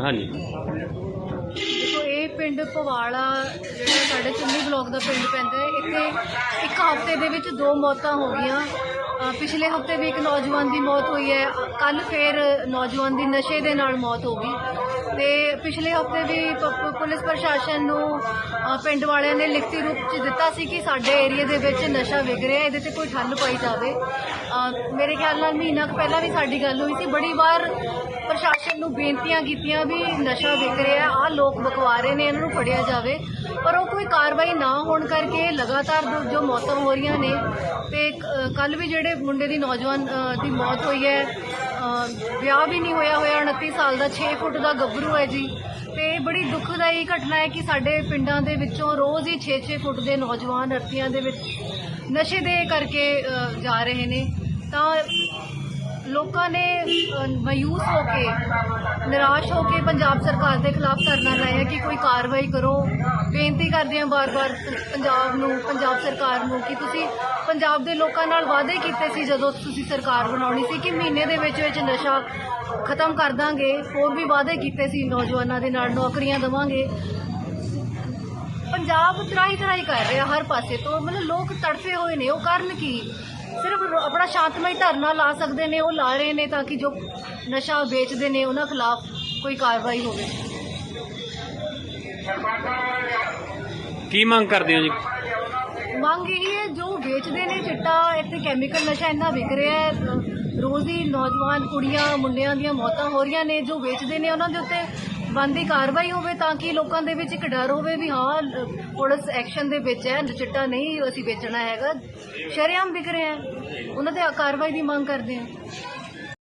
ਹਾਂਜੀ। ਦੇਖੋ, ਇਹ ਪਿੰਡ ਪਵਾਲਾ ਜਿਹੜਾ ਸਾਡੇ ਚੁੰਨੀ ਬਲਾਕ ਦਾ ਪਿੰਡ ਪੈਂਦਾ ਹੈ, ਇੱਥੇ ਇੱਕ ਹਫ਼ਤੇ ਦੇ ਵਿੱਚ ਦੋ ਮੌਤਾਂ ਹੋ ਗਈਆਂ। ਪਿਛਲੇ ਹਫ਼ਤੇ ਵੀ ਇੱਕ ਨੌਜਵਾਨ ਦੀ ਮੌਤ ਹੋਈ ਹੈ। ਕੱਲ ਫੇਰ ਨੌਜਵਾਨ ਦੀ ਨਸ਼ੇ ਦੇ ਨਾਲ ਮੌਤ ਹੋ ਗਈ। ਤੇ ਪਿਛਲੇ ਹਫ਼ਤੇ ਵੀ ਪੁਲਿਸ ਪ੍ਰਸ਼ਾਸਨ ਨੂੰ ਪਿੰਡ ਵਾਲਿਆਂ ਨੇ ਲਿਖਤੀ ਰੂਪ ਚ ਦਿੱਤਾ ਸੀ ਕਿ ਸਾਡੇ ਏਰੀਆ ਦੇ ਵਿੱਚ ਨਸ਼ਾ ਵਿਗ ਰਿਹਾ, ਇਹਦੇ ਤੇ ਕੋਈ ਠੱਲ ਪਾਈ ਜਾਵੇ। ਮੇਰੇ ਖਿਆਲ ਨਾਲ ਮਹੀਨਾ ਕੁ ਪਹਿਲਾਂ ਵੀ ਸਾਡੀ ਗੱਲ ਹੋਈ ਸੀ। ਬੜੀ ਵਾਰ ਪ੍ਰਸ਼ਾਸਨ ਨੂੰ ਬੇਨਤੀਆਂ ਕੀਤੀਆਂ ਵੀ ਨਸ਼ਾ ਵਿਕ ਰਿਹਾ ਆ ਲੋਕ ਬਕਵਾ ਰਹੇ ਨੇ, ਇਹਨਾਂ ਨੂੰ ਫੜਿਆ ਜਾਵੇ। ਪਰ ਉਹ ਕੋਈ ਕਾਰਵਾਈ ਨਾ ਹੋਣ ਕਰਕੇ ਲਗਾਤਾਰ ਜੋ- ਜੋ ਮੌਤਾਂ ਹੋ ਰਹੀਆਂ ਨੇ, ਤੇ ਕੱਲ ਵੀ ਜਿਹੜੇ ਮੁੰਡੇ ਦੀ ਨੌਜਵਾਨ ਦੀ ਮੌਤ ਹੋਈ ਹੈ ਵਿਆਹ ਵੀ ਨਹੀਂ ਹੋਇਆ ਹੋਇਆ 29 ਸਾਲ ਦਾ 6 ਫੁੱਟ ਦਾ ਗੱਭਰੂ ਹੈ ਜੀ। ਤੇ ਬੜੀ ਦੁਖਦਾਈ ਘਟਨਾ ਹੈ ਕਿ ਸਾਡੇ ਪਿੰਡਾਂ ਦੇ ਵਿੱਚੋਂ ਰੋਜ਼ ਹੀ 6-6 ਫੁੱਟ ਦੇ ਨੌਜਵਾਨ ਅਰਤੀਆਂ ਦੇ ਵਿੱਚ ਨਸ਼ੇ ਦੇ ਕਰਕੇ ਜਾ ਰਹੇ ਨੇ। ਤਾਂ ਲੋਕਾਂ ਨੇ ਮਾਯੂਸ ਹੋ ਕੇ, ਨਿਰਾਸ਼ ਹੋ ਕੇ ਪੰਜਾਬ ਸਰਕਾਰ ਦੇ ਖਿਲਾਫ ਧਰਨਾ ਲਾਇਆ ਕਿ ਕੋਈ ਕਾਰਵਾਈ ਕਰੋ। ਬੇਨਤੀ ਕਰਦੇ ਹਾਂ ਬਾਰ-ਬਾਰ ਪੰਜਾਬ ਨੂੰ, ਪੰਜਾਬ ਸਰਕਾਰ ਨੂੰ ਕਿ ਤੁਸੀਂ ਪੰਜਾਬ ਦੇ ਲੋਕਾਂ ਨਾਲ ਵਾਅਦੇ ਕੀਤੇ ਸੀ ਜਦੋਂ ਤੁਸੀਂ ਸਰਕਾਰ ਬਣਾਉਣੀ ਸੀ ਕਿ ਮਹੀਨੇ ਦੇ ਵਿੱਚ ਵਿੱਚ ਨਸ਼ਾ ਖਤਮ ਕਰ ਦਾਂਗੇ, ਹੋਰ ਵੀ ਵਾਅਦੇ ਕੀਤੇ ਸੀ ਨੌਜਵਾਨਾਂ ਦੇ ਨਾਲ, ਨੌਕਰੀਆਂ ਦੇਵਾਂਗੇ। ਪੰਜਾਬ ਤਰਾਈ ਤਰਾਈ ਕਰ ਰਿਹਾ ਹਰ ਪਾਸੇ ਤੋਂ, ਮਤਲਬ ਲੋਕ ਤੜਫੇ ਹੋਏ ਨੇ, ਉਹ ਕਰਨ ਕੀ? ਸਿਰਫ ਆਪਣਾ ਸ਼ਾਂਤਮਈ ਧਰਨਾ ਲਾ ਸਕਦੇ ਨੇ ਉਹ ਲਾ ਰਹੇ ਨੇ ਤਾਂ ਕਿ ਜੋ ਨਸ਼ਾ ਵੇਚਦੇ ਨੇ ਉਹਨਾਂ ਖਿਲਾਫ ਕੋਈ ਕਾਰਵਾਈ ਹੋਵੇ। ਕੀ ਮੰਗ ਕਰਦੇ ਹੋ ਜੀ? ਮੰਗ ਇਹ ਹੈ ਜੋ ਵੇਚਦੇ ਨੇ ਚਿੱਟਾ ਇੱਥੇ ਕੈਮੀਕਲ ਨਸ਼ਾ ਇੰਨਾ ਵਿਕ ਰਿਹਾ ਹੈ ਰੋਜ਼ ਹੀ ਨੌਜਵਾਨ ਕੁੜੀਆਂ ਮੁੰਡਿਆਂ ਦੀਆਂ ਮੌਤਾਂ ਹੋ ਰਹੀਆਂ ਨੇ ਜੋ ਵੇਚਦੇ ਨੇ ਉਹਨਾਂ ਦੇ ਉੱਤੇ ਬੰਦੀ ਕਾਰਵਾਈ ਹੋਵੇ ਤਾਂ ਕਿ ਲੋਕਾਂ ਦੇ ਵਿੱਚ ਇੱਕ ਡਰ ਹੋਵੇ ਵੀ ਹਾਂ, ਲ- ਪੁਲਿਸ ਐਕਸ਼ਨ ਦੇ ਵਿੱਚ ਹੈ ਚਿੱਟਾ ਨਹੀਂ ਅਸੀਂ ਵੇਚਣਾ ਹੈਗਾ। ਸ਼ਰੇਆਮ ਵਿਕ ਰਿਹਾ ਹੈ। ਉਹਨਾਂ ਤੇ ਕਾਰਵਾਈ ਦੀ ਮੰਗ ਕਰਦੇ ਹਾਂ।